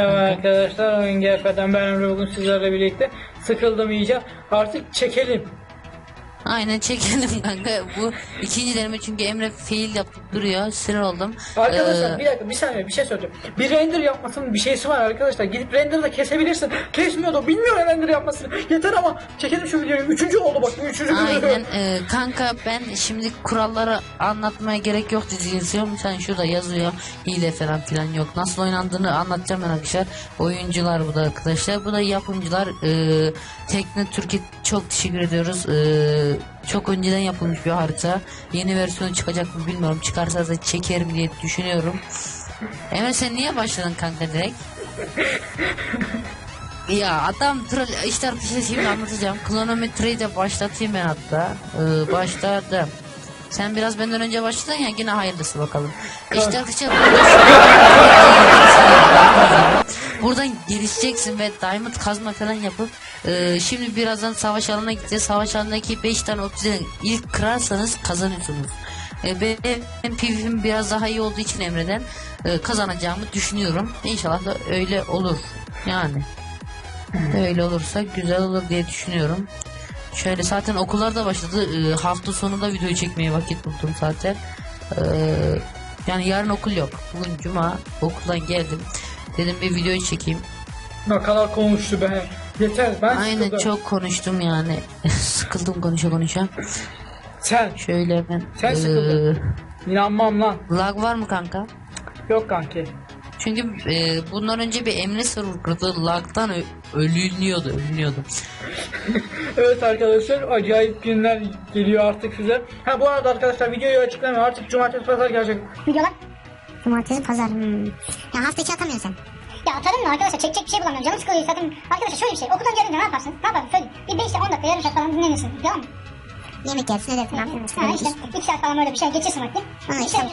Merhaba arkadaşlar, Oyun GF'den ben Emre bugün sizlerle birlikte sıkıldım iyice. Artık çekelim. Aynen çekelim kanka. Bu ikinci deneme çünkü Emre fail yapıp duruyor. Sinir oldum. Arkadaşlar Ee, bir dakika bir saniye bir şey söyleyeceğim. Bir render yapmasının bir şeysi var arkadaşlar. Gidip render'da kesebilirsin. Kesmiyor da bilmiyor render yapmasını. Yeter ama çekelim şu videoyu. Üçüncü oldu bak. Üçüncü video. Aynen e, kanka ben şimdi kuralları anlatmaya gerek yok diziyorum. Sen şurada yazıyor. Hile falan filan yok. Nasıl oynandığını anlatacağım ben arkadaşlar. Oyuncular bu da arkadaşlar. Bu da yapımcılar. E, Tekne Türkiye çok teşekkür ediyoruz. E, çok önceden yapılmış bir harita. Yeni versiyonu çıkacak mı bilmiyorum. Çıkarsa da çekerim diye düşünüyorum. Emre sen niye başladın kanka direkt? Ya adam troll işte arkadaşlar şimdi anlatacağım. Klonometreyi de başlatayım ben hatta. Ee, başladım. Sen biraz benden önce başladın ya yine hayırlısı bakalım. İşte arkadaşlar buradan gelişeceksin ve diamond kazma falan yapıp e, şimdi birazdan savaş alanına gideceğiz. Savaş alanındaki 5 tane obsidian ilk kırarsanız kazanıyorsunuz. E, benim PvP'm biraz daha iyi olduğu için Emre'den e, kazanacağımı düşünüyorum. İnşallah da öyle olur. Yani. Öyle olursa güzel olur diye düşünüyorum. Şöyle zaten okullar da başladı. Ee, hafta sonunda video çekmeye vakit buldum zaten. Ee, yani yarın okul yok. Bugün cuma okuldan geldim. Dedim bir video çekeyim. Ne kadar konuştu be. Yeter ben Aynen sıkıldım. çok konuştum yani. Sıkıldım konuşa konuşa. Sen. Şöyle ben... Sen sıkıldın. İnanmam lan. lag var mı kanka? Yok kanki. Çünkü e, bundan önce bir Emre server kırdı. Lag'dan ölünüyordu, ölünüyordu. Evet arkadaşlar acayip günler geliyor artık size. Ha bu arada arkadaşlar videoyu açıklamıyorum artık cumartesi pazar gelecek. Videolar? Cumartesi, pazar. Hmm. Ya hafta içi atamıyorsun sen. Ya atarım da arkadaşlar çekecek bir şey bulamıyorum. Canım sıkılıyor zaten. Arkadaşlar şöyle bir şey. Okuldan gelince ne yaparsın? Ne yaparsın? Söyle. Bir 5 10 dakika yarım saat falan dinlenirsin. Yalan mı? Yemek yersin edersin ne yapıyorsun? Ha işte 2 saat falan böyle bir şey geçirsin vakti. Ha, işte, işte.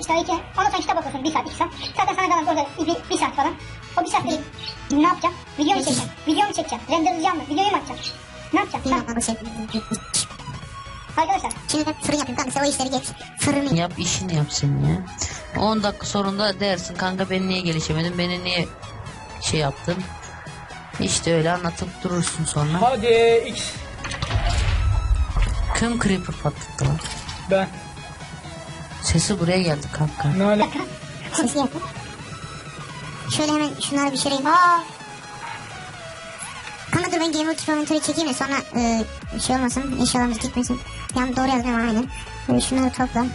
işte iki, ondan sonra kitap okursun 1 saat 2 saat. Zaten sana kalan orada 1 saat falan. O 1 saatte ne yapacağım? Video mu çekeceğim? Video mu çekeceğim? Renderlayacağım mı? Videoyu mu atacağım? Ne yapacağım? Şey. Arkadaşlar Şimdi de fırın yapayım kanka sen o işleri geç. Fırını Yap işini yap sen ya. 10 dakika sonunda dersin kanka ben niye gelişemedim beni niye şey yaptın. İşte öyle anlatıp durursun sonra. Hadi X Kım creeper patlattı lan. ben. Sesi buraya geldi kanka. Ne ala- sesi yapın. Şöyle hemen şunları bir şuraya. Aa, Kanka dur ben Game Inventory çekeyim de sonra e, şey olmasın eşyalarımız gitmesin. Yani doğru ama aynen. Böyle şunları topla.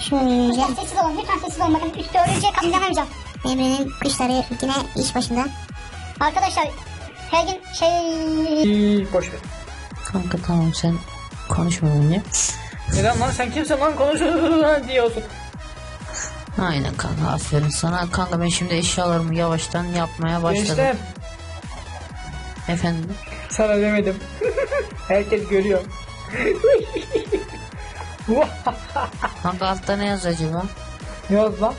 Şöyle. lütfen sessiz olun. Lütfen sessiz olun. Bakın üstte örümceğe kapsanamayacağım. Emre'nin kuşları yine iş başında. Arkadaşlar her gün şey boş ver. Kanka tamam sen konuşma benimle. Neden lan sen kimsin lan konuşuyorsun diyorsun. Aynen kanka aferin sana. Kanka ben şimdi eşyalarımı yavaştan yapmaya başladım. Gençler Efendim? sana demedim. Herkes görüyor. Kanka altta ne yazıyor acaba? ne oldu lan?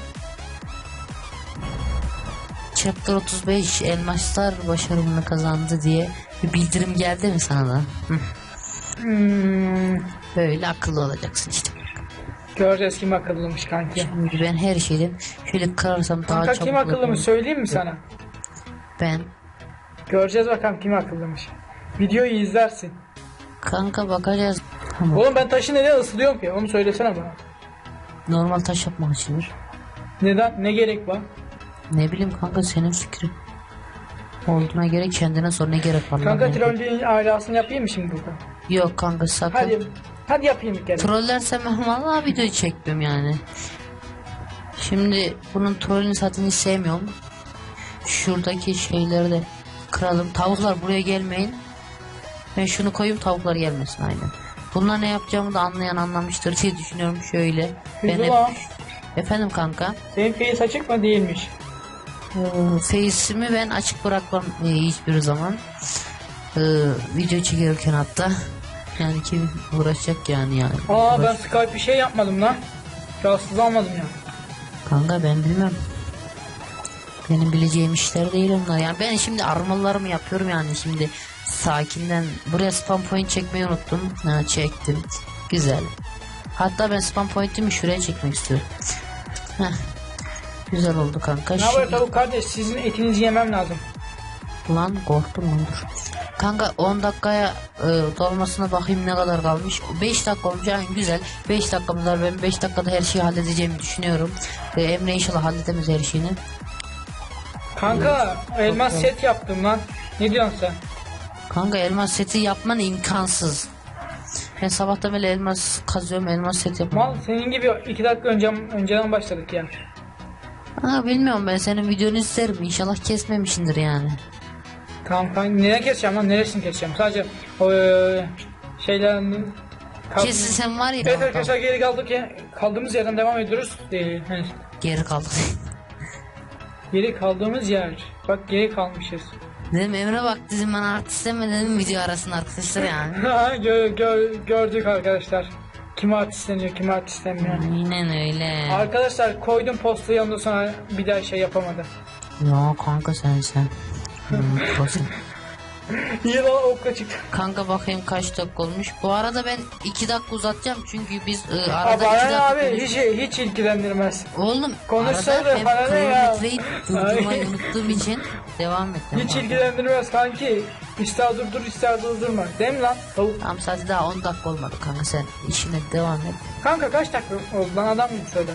Chapter 35 elmaslar başarımını kazandı diye bir bildirim geldi mi sana da? Hmm, Böyle akıllı olacaksın işte. göreceğiz kim akıllıymış kanki. Şimdi ben her şeyden şöyle kırarsam daha Kanka çabuk kim akıllıymış söyleyeyim mi sana? Ben. Göreceğiz bakalım kim akıllıymış. Videoyu izlersin. Kanka bakacağız. Tamam. Oğlum ben taşı neden ısılıyorum ki? Onu söylesene bana. Normal taş yapmak içindir. Neden? Ne gerek var? Ne bileyim kanka senin fikrin. Olduğuna göre kendine sor ne gerek var Kanka trollün alasını yapayım mı şimdi burada? Yok kanka sakın. Hadi. Hadi yapayım bir kere. Trollersem ben vallahi video çekmem yani. Şimdi bunun trollünü zaten hiç sevmiyorum. Şuradaki şeyleri de kıralım. Tavuklar buraya gelmeyin. Ben şunu koyayım tavuklar gelmesin aynen. Bunlar ne yapacağımı da anlayan anlamıştır diye düşünüyorum şöyle. Ben hep... Efendim kanka. Senin face açık mı değilmiş? Ee, Face'imi ben açık bırakmam e, hiçbir zaman. Ee, video çekerken hatta. Yani kim uğraşacak yani yani. Aa ben Uğraş- Skype bir şey yapmadım lan. Rahatsız almadım ya. Kanka ben bilmem. Benim bileceğim işler değil onlar. Yani ben şimdi armalarımı yapıyorum yani şimdi Sakinden buraya spam point çekmeyi unuttum. Ha, çektim. Güzel. Hatta ben spam point'imi şuraya çekmek istiyorum. Heh. Güzel oldu kanka. Ne haber tavuk kardeş sizin etinizi yemem lazım. Lan korktum lan dur. Kanka 10 dakikaya e, dolmasına bakayım ne kadar kalmış. 5 dakika olmuş yani güzel. 5 dakikamız var. Ben 5 dakikada her şeyi halledeceğimi düşünüyorum. E, Emre inşallah halledemez her şeyini. Kanka elmas set yaptım lan. Ne diyorsun sen? Kanka elmas seti yapman imkansız. Ben sabahtan beri elmas kazıyorum elmas set yapmam. Mal senin gibi iki dakika önce, önceden başladık ya. Ha bilmiyorum ben senin videonu isterim. İnşallah kesmemişsindir yani. Tamam kanka neden keseceğim lan neresini keseceğim sadece o e, şeylerin Kal- Kesin sen var ya. Evet arkadaşlar geri kaldık ya kaldığımız yerden devam ediyoruz. Hani Geri kaldık. geri kaldığımız yer. Bak geri kalmışız. Dedim Emre bak dedim ben artist deme dedim video arasında arkadaşlar yani. Ha, gö- gö- gördük arkadaşlar. Kim artistleniyor kim artistlenmiyor. Aynen öyle. Arkadaşlar koydum postayı ondan sonra bir daha şey yapamadı. Ya kanka sen sen. Hmm, İyi lan okla çıktı. Kanka bakayım kaç dakika olmuş. Bu arada ben 2 dakika uzatacağım çünkü biz Abi, arada 2 dakika abi hiç, hiç ilgilendirmez. Oğlum Konuşsana arada bana ne ya? kronometreyi durdurmayı unuttuğum için devam ettim. Hiç ilgilendirmez kanki. İster durdur ister durdurma. Değil mi lan? Tavuk. Tamam sadece daha 10 dakika olmadı kanka sen işine devam et. Kanka kaç dakika oldu lan adam mı söyle.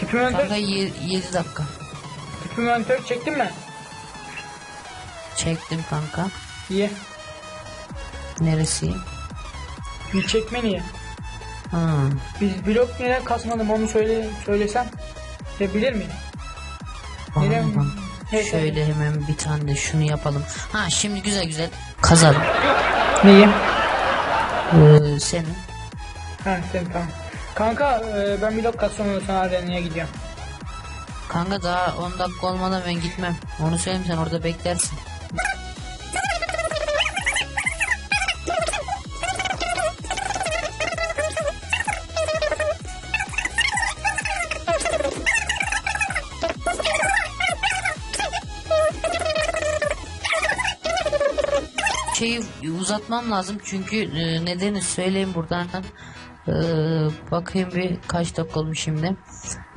Tipimi Kanka önter, 7 dakika. tipimi önter çektin mi? Çektim kanka. İyi. Neresi? Bir çekme niye? Ha. Biz blok neden kasmadım onu söyle söylesem. Ya bilir miyim? Neden? Evet, Şöyle hemen bir tane de şunu yapalım. Ha şimdi güzel güzel kazalım. Neyi? Ee, senin. Ha sen tamam. Kanka e, ben blok kasıyorum sonra arenaya gidiyorum. Kanka daha 10 dakika olmadan ben gitmem. Onu söyleyeyim sen orada beklersin. Şeyi uzatmam lazım çünkü e, nedeni söyleyeyim buradan. Ee, bakayım bir kaç dakika olmuş şimdi.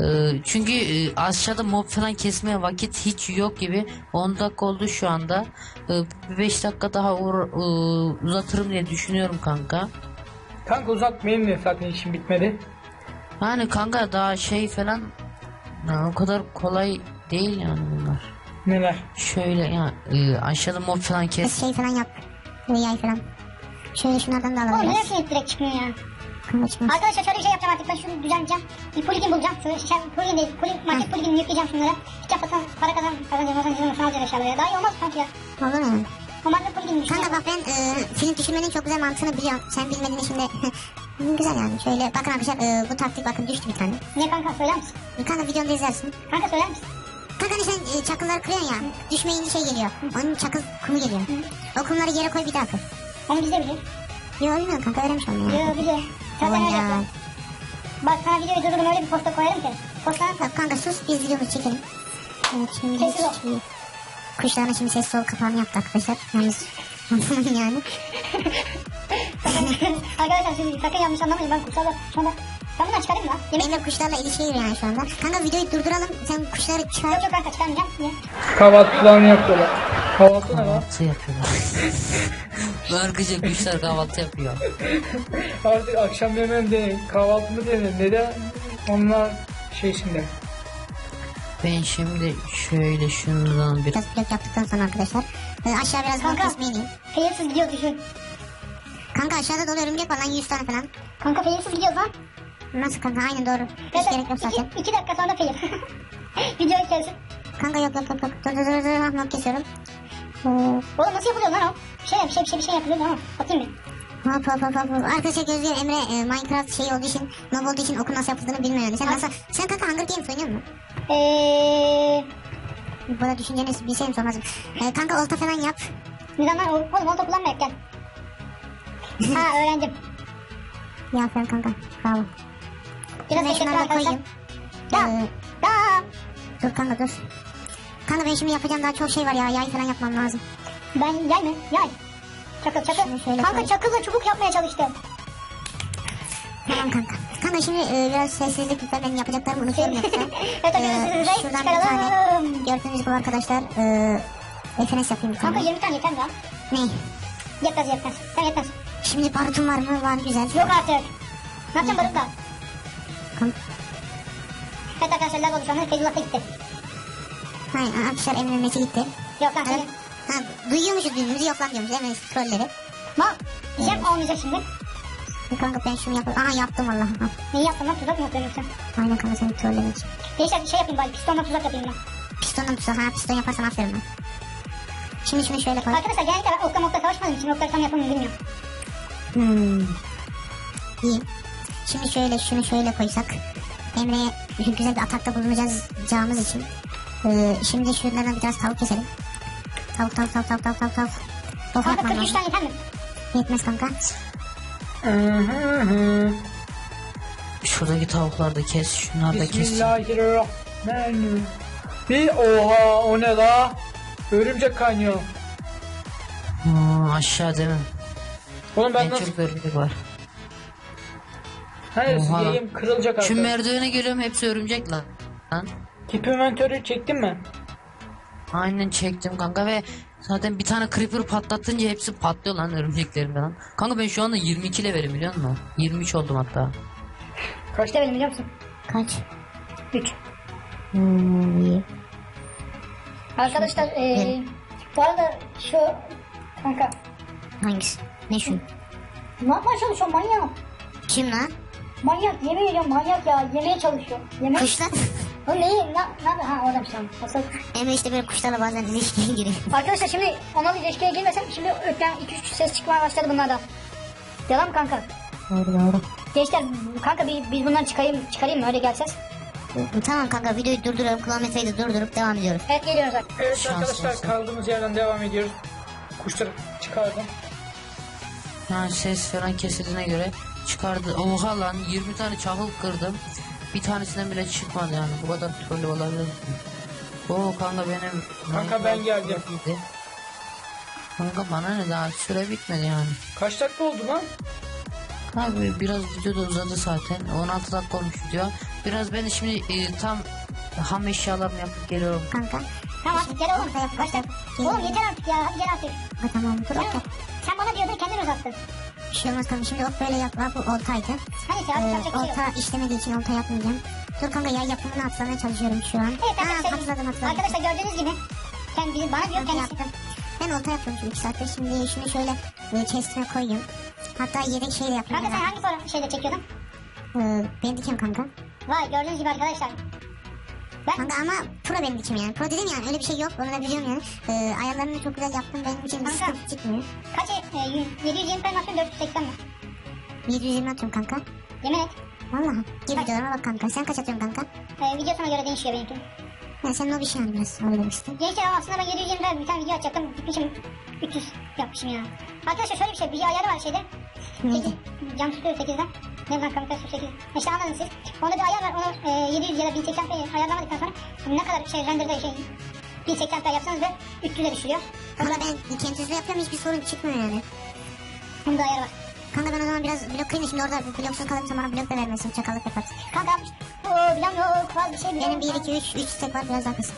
Ee, çünkü e, aşağıda mob falan kesmeye vakit hiç yok gibi. 10 dakika oldu şu anda. Ee, 5 dakika daha uğra- e, uzatırım diye düşünüyorum kanka. Kanka uzat benim de zaten işim bitmedi. Yani kanka daha şey falan o kadar kolay değil yani bunlar. Neler? Şöyle ya e, aşağıda mob falan kes. Şey falan yap. Böyle yay falan. Şöyle şunlardan da Oğlum alalım neden biraz. sinir direkt çıkmıyor ya? Kanka çıkmaz. Arkadaşlar şöyle bir şey yapacağım artık ben şunu düzenleyeceğim. Bir plugin bulacağım. Şöyle şey, plugin değil. Plugin, market pluginini yükleyeceğim şunlara. Hiç yapmasan para kazan, kazanacağım, kazanacağım, kazanacağım eşyaları. Daha iyi olmaz kanka ya. Olur? O market pluginini Kanka bak ben e, film düşürmenin çok güzel mantığını biliyorum. Sen bilmediğini şimdi güzel yani. Şöyle bakın arkadaşlar e, bu taktik bakın düştü bir tane. Niye kanka söyler misin? Kanka videoda izlersin. Kanka söyler misin? Kanka hani sen e, çakılları kırıyorsun ya. Düşmeyince şey geliyor. Onun çakıl kumu geliyor. O kumları yere koy bir daha kır. Onu biz de biliyoruz. Yo bilmiyorum kanka öğrenmiş oldum ya. Yo biliyorum. Zaten Aman öyle ya. yapıyorum. Bak sana videoyu durdurum öyle bir posta koyarım ki. Postanın Bak kanka sus biz videomuzu çekelim. Evet şimdi şimdi kuşlarına şimdi ses sol kapağını yaptı arkadaşlar. Yalnız yani. Arkadaşlar siz sakın yanlış anlamayın. Ben kuşlarla şu anda... Ben bunları çıkarayım lan. Yemek Benim de kuşlarla ilişkiye giriyor yani şu anda. Kanka videoyu durduralım. Sen kuşları çıkar. yok yok kanka çıkarmayacağım. Niye? Kahvaltı planı yapıyorlar. Kahvaltı ne lan? Kahvaltı yapıyorlar. Arkadaşlar kuşlar kahvaltı yapıyor. Artık akşam yemeğim değil. Kahvaltı mı denir? Neden? Onlar şey şimdi. Ben şimdi şöyle şundan bir Biraz blok yaptıktan sonra arkadaşlar. Ee, aşağı biraz Kanka. kesmeyi ineyim. Failsiz gidiyor düşün. Kanka aşağıda dolu örümcek var lan 100 tane falan. Kanka failsiz gidiyoruz lan. Nasıl kanka aynen doğru. Hiç Evet, gerek yok zaten. iki, iki dakika sonra fail. Videoyu kesin. Kanka yok yok yok yok. Dur dur dur dur. Ah, Mob kesiyorum. Ee, Oğlum nasıl yapılıyor lan o? Bir şey bir şey bir şey bir şey yapılıyor ama. Atayım bir. Hop hop hop hop. Arkadaşlar gözlüyor Emre e, Minecraft şey olduğu için, mob olduğu için okul nasıl yapıldığını bilmiyor yani. Sen nasıl, sen kanka Hunger Games oynuyor musun? Eee... Bu da düşünceniz bilseydim sormazdım. E, kanka olta falan yap. Nizamlar oğlum olta kullanma hep gel. ha öğrendim. Ya aferin kanka. Bravo. Biraz ben da arkadaşlar. koyayım. Ya. Ee, Ya. dur kanka dur. Kanka ben şimdi yapacağım daha çok şey var ya. Yay falan yapmam lazım. Ben yay mı? Yay. Çakıl çakıl. Şunu Kanka koy. çakılla çubuk yapmaya çalıştım. Tamam kanka. Kanka şimdi e, biraz sessizlik lütfen benim yapacaklarımı unutuyorum yoksa. Evet E, arkadaşlar şuradan bir tane gördüğünüz gibi arkadaşlar e, FNS yapayım Kanka tane. 20 tane yeter mi lan? Ne? Yetmez yetmez. Sen yetmez. Şimdi barutun var mı? Var güzel. Yok artık. Ne yapacağım barutla? Evet oldu şu anda. Feyzullah da gitti. Hayır arkadaşlar Emre'nin mesi gitti. Yok lan Ha, senin. ha, duyuyormuşuz birbirimizi yok lan diyormuş Emre'nin trolleri. Mal. Diyeceğim olmayacak şimdi. Kanka ben şunu yapayım. Aha yaptım valla. Neyi yaptın lan? Tuzak mı yapıyorsun yoksa? Aynen kanka seni trollemek için. Gençler bir şey yapayım bari. Pistonla tuzak yapayım ben. Pistonla tutsa ha piston yaparsan aferin lan. Şimdi şunu şöyle koy. Arkadaşlar genellikle ben okla mokla savaşmadığım için okları tam yapamıyorum bilmiyorum. Hmm. İyi. Şimdi şöyle şunu şöyle koysak. Emre'ye güzel bir atakta bulunacağımız için. Ee, şimdi şunlardan biraz tavuk keselim. Tavuk tavuk tavuk tavuk tavuk tavuk tavuk. Of yapmam 43 lazım. tane yeter mi? Yetmez kanka. Şuradaki tavukları da kes. Şunları da kes. Bismillahirrahmanirrahim. Bir oha o ne la? Örümcek kaynıyor. Aa, aşağı değil mi? Oğlum ben En nasıl... çok örümcek var. Hayır Oha lan. yayım kırılacak Şu artık. merdivene geliyorum hepsi örümcek lan. Lan. Tip inventörü çektin mi? Aynen çektim kanka ve zaten bir tane creeper patlatınca hepsi patlıyor lan örümceklerim falan. Kanka ben şu anda 22 levelim biliyor musun? 23 oldum hatta. Kaçta benim biliyor musun? Kaç? 3. Hmm, iyi. Arkadaşlar eee bu arada şu kanka Hangisi? Ne şu? ne yapmaya çalışıyor manyak? Kim lan? Manyak yemin ediyorum manyak ya yemeye çalışıyor. Yeme Kuşlar. O neyi? Ne, nerede? Ha oradan şu an. Nasıl? Emre işte böyle kuşlarla bazen ilişkiye giriyor. Arkadaşlar şimdi ona bir ilişkiye girmesem şimdi ötlen 2-3 ses çıkmaya başladı bunlardan. Devam mı kanka? Doğru doğru. Gençler kanka bir, biz bundan çıkarayım, çıkarayım mı öyle gelseniz? Tamam kanka videoyu durduruyorum. Kilometreyi de durdurup devam ediyoruz. Evet geliyoruz artık. Evet Şans arkadaşlar olsun. kaldığımız yerden devam ediyoruz. Kuşları çıkardım. Yani ses falan kesildiğine göre çıkardı. Oha lan 20 tane çakıl kırdım. Bir tanesinden bile çıkmadı yani. Bu kadar trollü olabilir? Oo kanka benim... Kanka ben geldim. Kanka bana ne daha süre bitmedi yani. Kaç dakika oldu lan? Abi biraz video da uzadı zaten. 16 dakika olmuş video. Biraz ben de şimdi e, tam ham eşyalarımı yapıp geliyorum. Kanka. Tamam artık gel oğlum. Yap, Kaç yap, dakika? Oğlum yeter artık ya. Hadi gel artık. Ha, tamam dur okey. sen bana diyordun kendin uzattın. Bir şey olmaz kanka şimdi ok böyle yap. Bak bu oltaydı. Sen Ee, bir şey yok. olta işlemediği için olta yapmayacağım. Dur kanka yay yapımını atlamaya çalışıyorum şu an. Evet arkadaşlar, hatırladım hatırladım. arkadaşlar gördüğünüz gibi kendi, bana diyor Olta kendisi. yaptım. Ben olta yapıyorum şu iki saattir. Şimdi şunu şöyle e, chest'ime koyayım. Hatta yedek şey de yapayım. Kanka sen hangi şeyde çekiyordun? Ee, benim dikim kanka. Vay gördüğünüz gibi arkadaşlar. Ben Kanka ama pro benim dikim yani. Pro dedim yani öyle bir şey yok. Onu da biliyorum yani. Ee, ayarlarını çok güzel yaptım. Benim için Kanka. sıkıntı çıkmıyor. kaç e, 720 pen attın 480 mi? 720 atıyorum kanka. Yemin et. Vallahi. Gir videolarıma bak kanka. Sen kaç atıyorsun kanka? E, videosuna göre değişiyor benimki. Ya senin o bir şey yani biraz. Öyle demiştin. Gençler ama aslında ben 720 'de bir tane video açacaktım. Gitmişim 300 yapmışım ya. Arkadaşlar şöyle bir şey. Bir ayarı var şeyde. Neydi? Cam tutuyor 8'den. Ne kamera tutuyor 8. İşte anladınız siz. Onda bir ayar var. Onu e, 700 ya da 1080p ayarlamadıktan sonra ne kadar şey renderda şey 1080p yapsanız da 300'e düşürüyor. Kanka ben kendisizle yapıyorum hiçbir sorun çıkmıyor yani. Bunda ayarı var. Kanka ben o zaman biraz blok kırayım da şimdi orada bloksuz kalırsam bana blok da vermesin çakallık yaparsın. Kanka o bilen yok. Fazla bir şey Benim bilen 1, 2, 3, 3 stack var biraz daha kısa.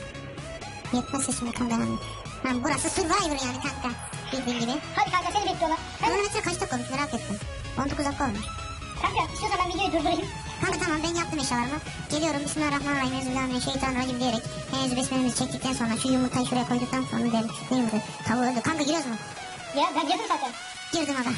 Yetmezse şimdi kanka yani. Ha, burası Survivor yani kanka. Bildiğin gibi. Hadi kanka seni bekliyorlar. Hadi. Kronometre kaç dakika olmuş merak ettim. 19 dakika olmuş. Kanka istiyorsan ben videoyu durdurayım. Kanka tamam ben yaptım eşyalarımı. Geliyorum Bismillahirrahmanirrahim. Euzubillahimineşşeytanirracim diyerek. Henüz besmelemizi çektikten sonra şu yumurtayı şuraya koyduktan sonra derim. Ne yumurta? Tavuğu öldü. Kanka giriyoruz mu? Ya ben girdim zaten. Girdim aga.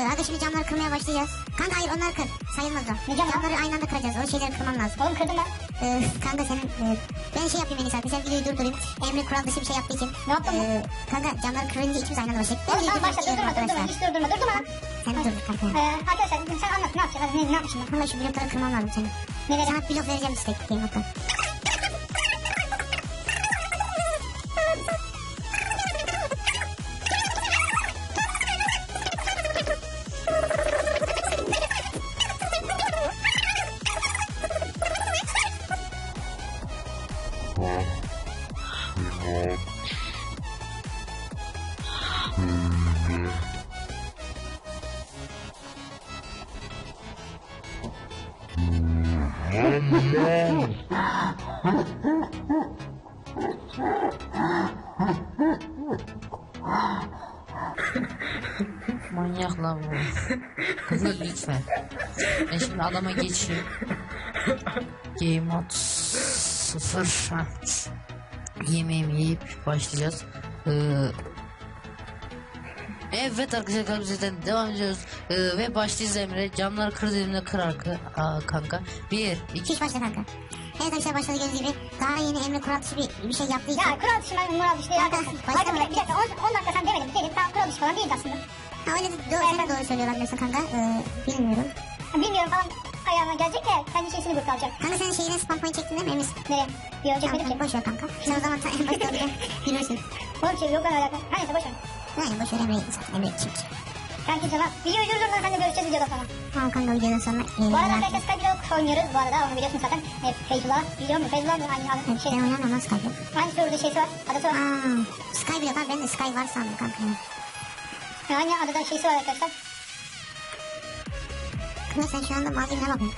Ee, aga şimdi camları kırmaya başlayacağız. Kanka hayır onları kır. Sayılmaz o. Ne camı? Camları aynı anda kıracağız. O şeyleri kırmam lazım. Oğlum kırdım ben. Ee, kanka senin e, ben şey yapayım en iyisi arkadaşlar videoyu durdurayım. Emre kural dışı bir şey yaptığı için. Ne yaptın Ee, kanka camları kırınca ikimiz aynı anda başlayıp. Oğlum tamam başla durdurma durdurma hiç durdurma durdurma. Sen dur kanka. Ee, arkadaşlar sen anlat ne yapacağız? Hadi ne, ne yapmışım ben? Kanka şu blokları kırmam lazım senin. Neler? Sana blok vereceğim istek game hatta. Adama geçeyim. Game mode 0. Ha. Yemeğimi yiyip başlayacağız. Ee, evet arkadaşlar kaldığımızdan devam ediyoruz. Ee, ve başlayacağız Emre. Camları kır dediğimde kır arka, aa, kanka. Bir, iki, Hiç başla kanka. Evet arkadaşlar başladı gördüğünüz gibi. Daha yeni Emre kural dışı bir, bir şey yaptığı için. Ya kural dışı ben moral dışı değil arkadaşlar. Arkadaşlar bir dakika 10 dakika sen demedin. Dedim tamam kural dışı falan değildi aslında. Ha, öyle de doğru, de doğru söylüyor olabilirsin kanka. Ee, bilmiyorum. Bilmiyorum falan ayağına gelecek de kendi şeysini burada alacak. Kanka sen şeyine spam point çektin değil mi Emre? Nereye? Bir önce Tamam, benim ki. boş ver kanka. Sen o zaman ta- en başta olacaksın. Biliyorsun. Oğlum şey yok ben alakalı. Ha neyse boş ver. Yani boş ver Emre'yi zaten. Emre kim ki? Sen kimsin lan? Video üzülürüm ben seninle görüşeceğiz videoda sonra. Tamam kanka videodan sonra. Bu arada Ee, arkadaşlar Skype Block oynuyoruz. Bu arada onu biliyorsun zaten. E, Feyzullah biliyor musun? Feyzullah mı? Aynı adı Evet, şey. ben oynamam lan Skype'ı. Aynı soruda şeysi var. Adası var. Aa, Sky bile var. Ben de Sky var sandım kanka. Aynı adada şeysi var arkadaşlar. Kına sen şu anda malzemene bakın.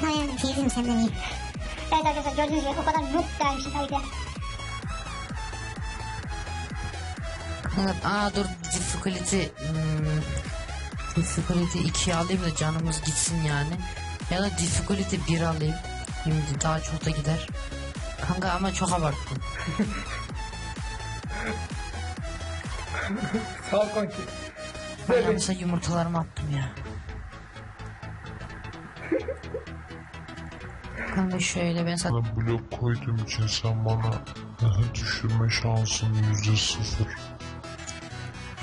Kına yani keyifliyim senden iyi. Evet arkadaşlar gördüğünüz gibi o kadar noob dermişim tabii ki. Evet, aa dur difficulty hmm, difficulty 2 alayım da canımız gitsin yani. Ya da difficulty 1 alayım. Şimdi daha çok da gider. Kanka ama çok abarttım. Sağ ol kanki. Ben Böyle. yanlışa yumurtalarımı attım ya. Kanka şöyle ben zaten Bana blok koyduğum için sen bana düşürme şansın yüzde sıfır.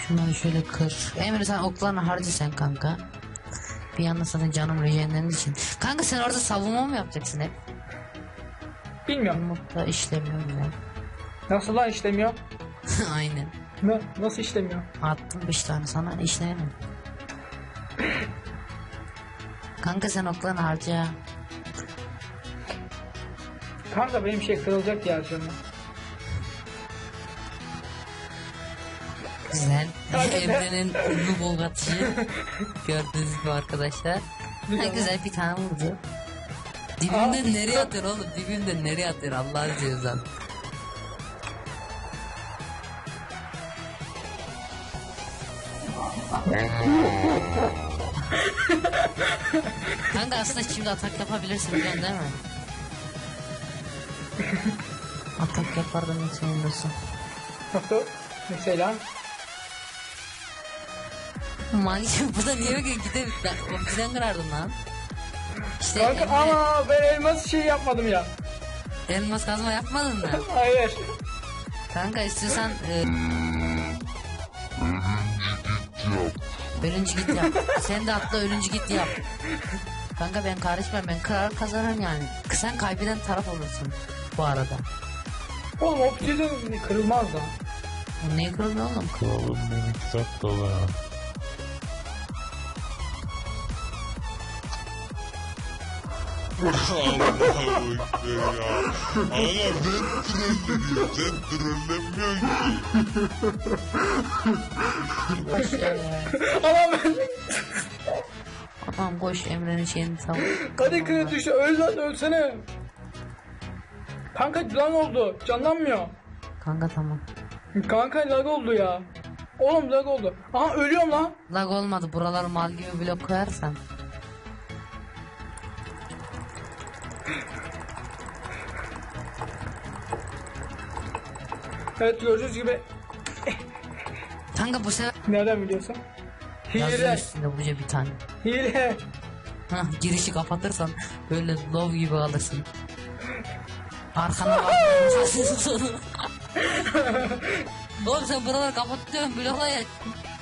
şunları şöyle kır. Emre sen oklarını harca sen kanka. Bir yandan zaten canım rejenlendiği için. Kanka sen orada savunma mı yapacaksın hep? Bilmiyorum. Yumurta işlemiyor güzel. Nasıl lan işlemiyor? Aynen. Ne? Nasıl işlemiyor? Attım 5 tane sana işleyemem. Kanka sen oklarını harca. Kanka benim şey kırılacak ya canım. Güzel. Emre'nin ünlü bol atışı. Gördüğünüz gibi arkadaşlar. Ha, güzel bir tane vurdu. Dibimden nereye atıyor oğlum? Dibimden nereye atıyor Allah'ını seversen. Kanka aslında şimdi atak yapabilirsin biliyorsun değil mi? atak yapardım senin dostum. Nasıl? Mesela. Manyak bu da niye böyle gidip bizden kırardım lan. İşte Kanka Emre, ama ben elmas şey yapmadım ya. elmas kazma yapmadın mı? Hayır. Kanka istiyorsan e, ölüncü git yap. Sen de atla ölüncü git yap. Kanka ben karışmam ben kırar kazanırım yani. Sen kaybeden taraf olursun bu arada. Oğlum obsidian kırılmaz da. Niye kırılmıyor oğlum? Kralım beni iki dakika Allah'ım ya. Ama ben trollüyorum. Sen trollemiyorsun ki. Koş ya. Ama ben Tamam koş Emre'nin şeyini hadi kırı düştü. Öl lan ölsene. Kanka lan oldu. Canlanmıyor. Kanka tamam. Kanka lag oldu ya. Oğlum lag oldu. Aha ölüyorum lan. Lag olmadı buraları mal gibi blok koyarsan. Evet gördüğünüz gibi. Kanka bu sefer Nereden biliyorsun? yazıyor Hile. üstünde buraya bir tane. Hile. Hah, girişi kapatırsan böyle love gibi alırsın. Arkana bak. Oğlum sen buraları kapatıyorsun blokla ya.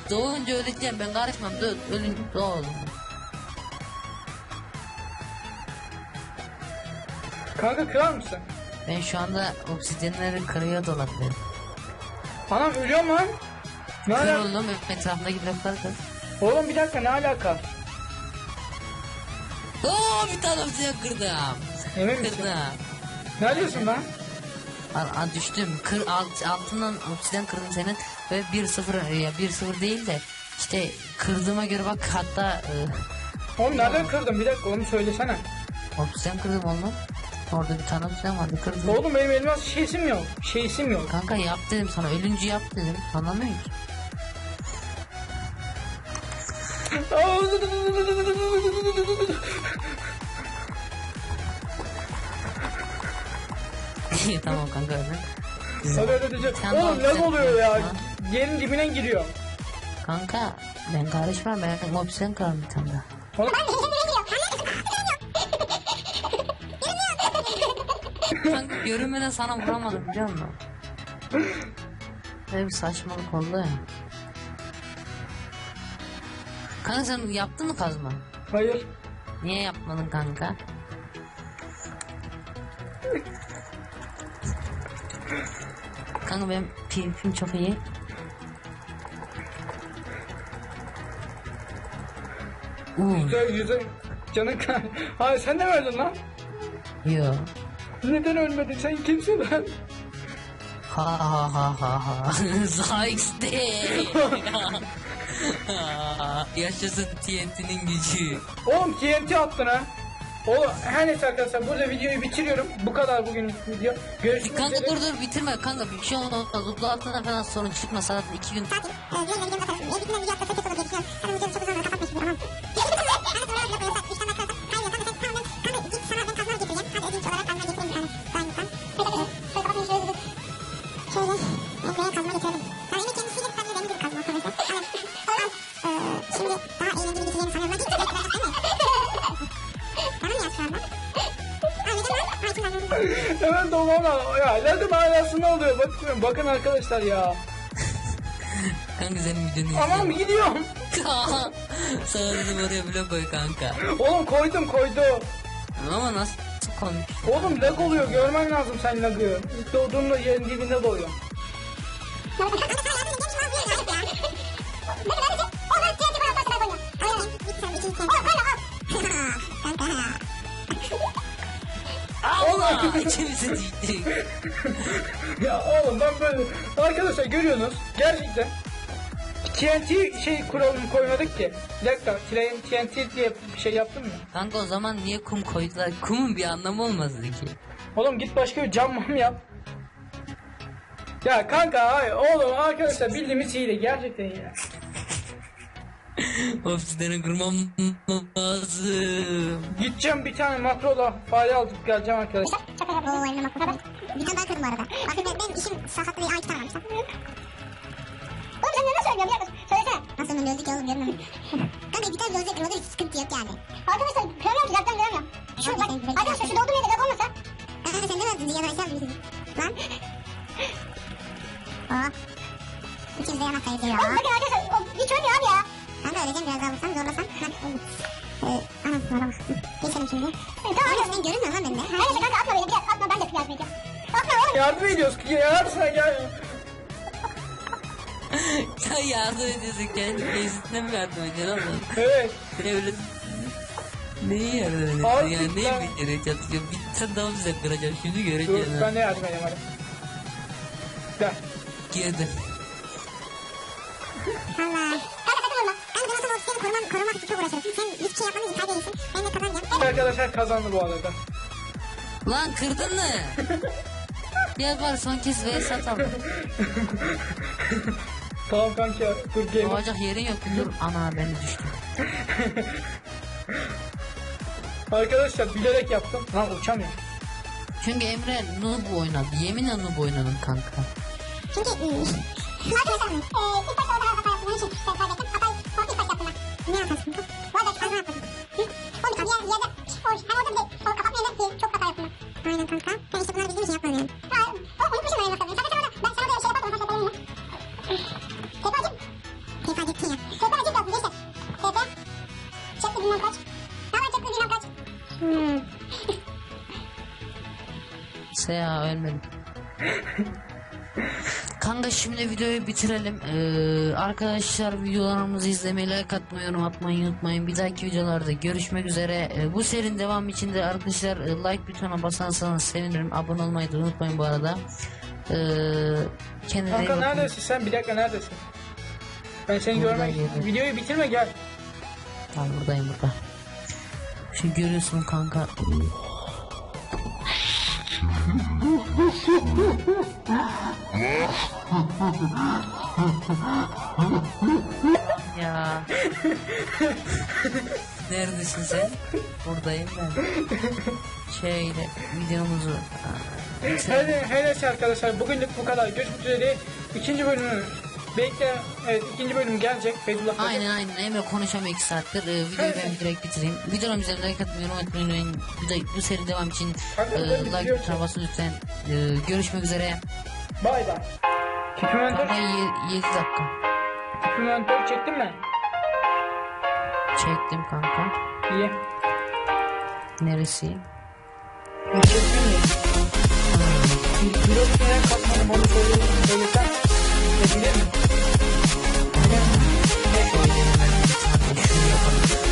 Doğunca öleceğim ben karışmam. Dur ölün doğ. Kanka kırar mısın? Ben şu anda obsidyenleri kırıyor da olabilirim. Anam ölüyorum lan. Ne Kır alaka? oğlum etrafındaki blokları kır. Oğlum bir dakika ne alaka? Oo bir tane obsidyen kırdım. Emin misin? Kırdım. Ne diyorsun lan? Aa, aa, düştüm. Kır alt, altından obsidyen kırdım senin ve 1-0 ya 1-0 değil de işte kırdığıma göre bak hatta e, Oğlum nereden kırdın? Bir dakika onu söylesene. Obsidian kırdım oğlum. Orada bir tane obsidian vardı kırdım. Oğlum benim elmas şeysim yok. Şeysim yok. Kanka yap dedim sana ölünce yap dedim. Anlamıyor ki. tamam kanka öyle. Hadi hadi. Sen de Oğlum obsidian oluyor ya. yapma. Yerin dibine giriyor. Kanka ben karışmam ben obsidian kırarım bir tane daha. Oğlum, Kanka görünmeden sana vuramadım biliyor musun? Böyle bir saçmalık oldu ya. Kanka sen yaptın mı kazma? hayır. Niye yapmadın kanka? Kanka benim PvP'm çok iyi. Uuu Güzel güzel. Canın kan. Hayır sen de mi öldün lan? yo. Neden ölmedin? Sen kimsin lan? Ha ha ha ha ha. Zayx'de. Yaşasın TNT'nin gücü. Oğlum TNT attın ha. Oğlum her neyse arkadaşlar burada videoyu bitiriyorum. Bu kadar bugün video. Görüşmek Kanka üzere. dur dur bitirme kanka bir şey olmaz. Zıpla altına falan sorun çıkma zaten iki gün. Sakin. Ee, atarım. En bittiğinde video atla tek olur diye düşünüyorum. Videomu çok uzun Ya ladım alasında oluyor. Bakın, bakın arkadaşlar ya. Kanka senin videonu Tamam izliyorum. gidiyorum. Sana dedim oraya bile koy kanka. Oğlum koydum koydum. Ama nasıl konuş? Oğlum lag oluyor. Görmen lazım sen lagı. İlk doğduğunda yerin dibinde doğuyor. Allah içimize düştük. Ya oğlum ben böyle... Arkadaşlar görüyorsunuz. Gerçekten. TNT şey kuralını koymadık ki. Bir dakika. TNT diye bir şey yaptım mı? Kanka o zaman niye kum koydular? Kumun bir anlamı olmazdı ki. Oğlum git başka bir cam mam yap. Ya kanka hayır oğlum arkadaşlar bildiğimiz hile gerçekten ya. Obsidian'ı kırmam lazım. Gideceğim bir tane makrola fare alıp geleceğim arkadaşlar. Oo eline bakma. Bir tane daha kırdım bu arada. Bakın ben, ben işim sakatlığı ay iki tane varmış lan. Oğlum sen nasıl oynuyorsun biliyor musun? Söylesene. Nasıl öldük ya oğlum görmüyorum. Kanka bir tane gözle kırıldı hiç sıkıntı yok yani. Arkadaşlar görmüyorum ki zaten görmüyorum. Şu bak arkadaşlar şu dolduğum yerde lag olmasa. Kanka sen demedin diye aşağı bilirsin. Lan. Aa. İkimiz de yanak kaydı ya. Oğlum bakın arkadaşlar hiç ölmüyor abi ya. Kanka öleceğim biraz daha vursan zorlasan. Hadi oğlum. Ee, anam bak. Geçelim şimdi. Tamam abi sen görünmüyor lan bende. Hayır kanka atma beni gel atma ben de yardım edeceğim. Atma oğlum. Yardım ediyoruz ki yardım gel. Sen yardım ediyorsun kendi teyzesine mi yardım ediyorsun oğlum? Evet. Öyle... Neyi yardım ediyorsun Artık ya? Neyi ben- becereye çalışıyor? Bir tane daha bize kıracağım şimdi Dur göreceğiz. ben de yardım edeyim hadi. Gel. Girdi. Allah. Ben o koruman, korumak için çok uğraşırım. Sen hiçbir şey yapmadığın için kaybediyorsun. Ben de kazanacağım. Arkadaşlar kazandı bu arada. Lan kırdın mı? Gel bari son kez vs atalım. Tamam kanka dur game. Doğacak yerin yok dur. Ana ben de düştüm. Arkadaşlar bilerek yaptım. Lan uçamıyorum. Çünkü Emre noob oynadı. Yeminle noob oynadın kanka. Çünkü arkadaşlar eee ilk başta orada hata yaptım. Onun için işte kaybettim. Ben. Ne yaparsın? Bu arada kazma yapmadım. Oğlum bir yer, bir yerde hoş. Hem orada bir de o kapatma yerine bir çok hata ben. Aynen kanka. Ben işte bunları bildiğim için yapmadım yani. Ha, o unutmuşum ben yapmadım. Sen de orada ben sana bir şey yapmadım. Sen yapalım mı? Tepacım. Tepacım ya. Tepacım yaptım gençler. Tepe. Çekti bilmem kaç. Hemen çekti bilmem kaç. Hmm. Seya ölmedim. Kanka şimdi videoyu bitirelim. Ee, arkadaşlar videolarımızı izlemeyi, like atmayı, yorum atmayı unutmayın. Bir dahaki videolarda görüşmek üzere. Ee, bu serinin devamı için de arkadaşlar e, like butonuna basarsanız sevinirim. Abone olmayı da unutmayın bu arada. Ee, Kanka neredesin sen? Bir dakika neredesin? Ben seni Buradayım, görmek buradayım. Videoyu bitirme gel. Tamam buradayım burada. Şu görüyorsun kanka. ya. Neredesin sen? Buradayım ben. Şöyle videomuzu Hadi neyse arkadaşlar bugünlük bu kadar. Görüşmek üzere. İkinci bölümü bekle. Evet ikinci bölüm gelecek. Feyzullah Aynen aynen Emre konuşamıyor 2 saattir. Ee, videoyu ben direkt bitireyim. Videonun üzerine like atmayı unutmayın. Bir de bu seri devam için e, like tavası lütfen. E, görüşmek üzere. Bay bay. Tipimi öndür. Ne 7 dakika. Tipimi öndür çektin mi? Çektim kanka. İyi. Neresi? Çektin mi? Pilot yere kalkmanı bana söylesen. Bilir mi? Ne söyleyeyim ben? Şunu yapalım.